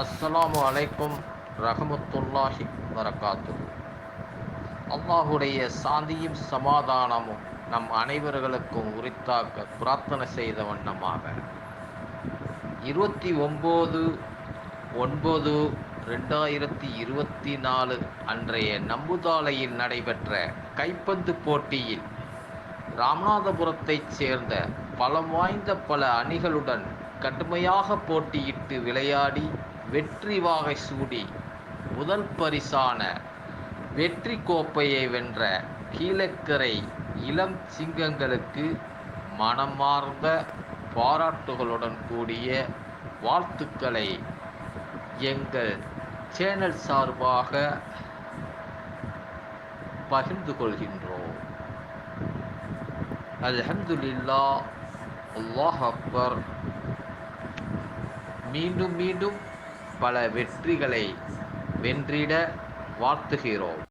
அஸ்ஸலாமு அலைக்கும் ரஹமத்துல்லாஹி வரகாத்து அல்லாஹுடைய சாந்தியும் சமாதானமும் நம் அனைவர்களுக்கும் உரித்தாக்க பிரார்த்தனை செய்த வண்ணமாக. இருபத்தி ஒம்பது ஒன்பது ரெண்டாயிரத்தி இருபத்தி நாலு அன்றைய நம்புதாலையில் நடைபெற்ற கைப்பந்து போட்டியில் ராமநாதபுரத்தைச் சேர்ந்த பலம் வாய்ந்த பல அணிகளுடன் கடுமையாக போட்டியிட்டு விளையாடி வெற்றி வாகை சூடி முதல் பரிசான வெற்றி கோப்பையை வென்ற கீழக்கரை இளம் சிங்கங்களுக்கு மனமார்ந்த பாராட்டுகளுடன் கூடிய வாழ்த்துக்களை எங்கள் சேனல் சார்பாக பகிர்ந்து கொள்கின்றோம். அல்ஹம்துலில்லா அல்லாஹ் அக்பர். மீண்டும் மீண்டும் பல வெற்றிகளை வென்றிட வாழ்த்துகிறோம்.